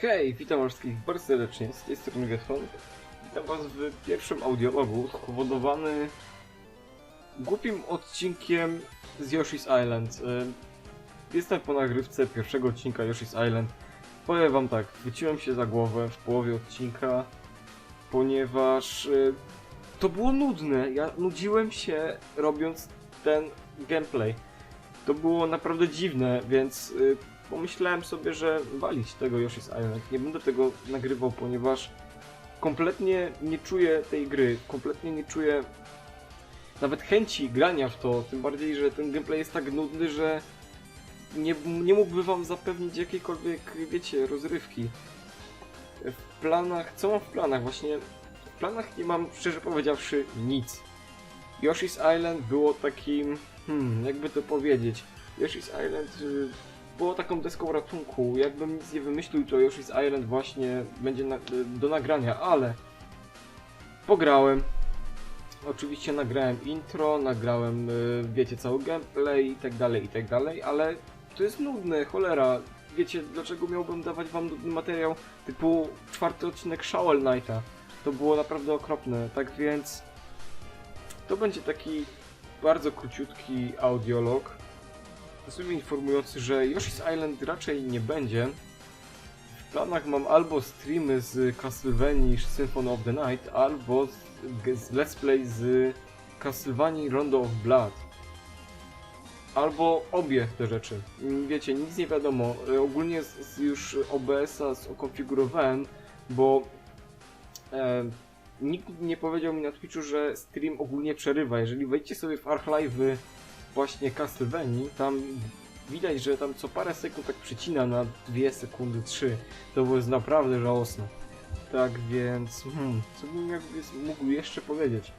Hej, witam wszystkich bardzo serdecznie, z tej strony Gethon. Witam was w pierwszym audiologu spowodowany głupim odcinkiem z Yoshi's Island. Y, Jestem po nagrywce pierwszego odcinka Yoshi's Island. Powiem wam tak, chwyciłem się za głowę w połowie odcinka, ponieważ y, to było nudne. Ja nudziłem się robiąc ten gameplay. To było naprawdę dziwne, więc y, pomyślałem sobie, że walić tego Yoshi's Island. Nie będę tego nagrywał, ponieważ kompletnie nie czuję tej gry, kompletnie nie czuję nawet chęci grania w to, tym bardziej, że ten gameplay jest tak nudny, że nie, nie mógłby wam zapewnić jakiejkolwiek, wiecie, rozrywki. W planach, co mam w planach? Właśnie w planach nie mam, szczerze powiedziawszy, nic. Yoshi's Island było takim, hmm, jakby to powiedzieć, Yoshi's Island y, było taką deską ratunku. Jakbym nic nie wymyślił, to Yoshi's Island właśnie będzie na, do nagrania, ale pograłem. Oczywiście nagrałem intro, nagrałem, y, wiecie, cały gameplay i tak dalej, i tak dalej, ale to jest nudne, cholera. Wiecie, dlaczego miałbym dawać wam materiał typu czwarty odcinek Shovel Knighta? To było naprawdę okropne, tak więc to będzie taki bardzo króciutki audiolog sumie informujący, że Yoshi's Island raczej nie będzie. W planach mam albo streamy z Castlevania Symphony of the Night, albo z, z Let's Play z Castlevania Rondo of Blood. Albo obie te rzeczy. Wiecie, nic nie wiadomo. E, Ogólnie z, z już OBS-a skonfigurowałem, bo e, nikt nie powiedział mi na Twitchu, że stream ogólnie przerywa. Jeżeli wejdziecie sobie w Archlive'y właśnie Castlevanii, tam widać, że tam co parę sekund tak przycina na 2 sekundy, 3. To było naprawdę żałosne. Tak więc, hmm, co bym jakby mógł jeszcze powiedzieć?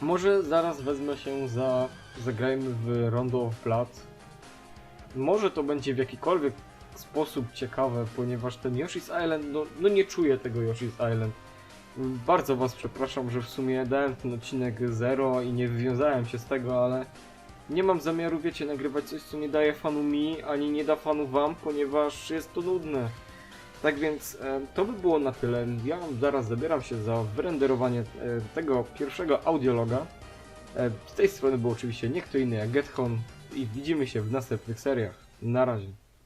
Może zaraz wezmę się za, zagrajmy w Rondo of Blood. Może to będzie w jakikolwiek sposób ciekawe, ponieważ ten Yoshi's Island, no, no nie czuję tego Yoshi's Island. Bardzo was przepraszam, że w sumie dałem ten odcinek zero i nie wywiązałem się z tego, ale nie mam zamiaru, wiecie, nagrywać coś, co nie daje fanu mi, ani nie da fanu wam, ponieważ jest to nudne. Tak więc e, to by było na tyle. Ja zaraz zabieram się za wyrenderowanie e, tego pierwszego audiologa. E, z tej strony był oczywiście nie kto inny jak GetHon i widzimy się w następnych seriach. Na razie.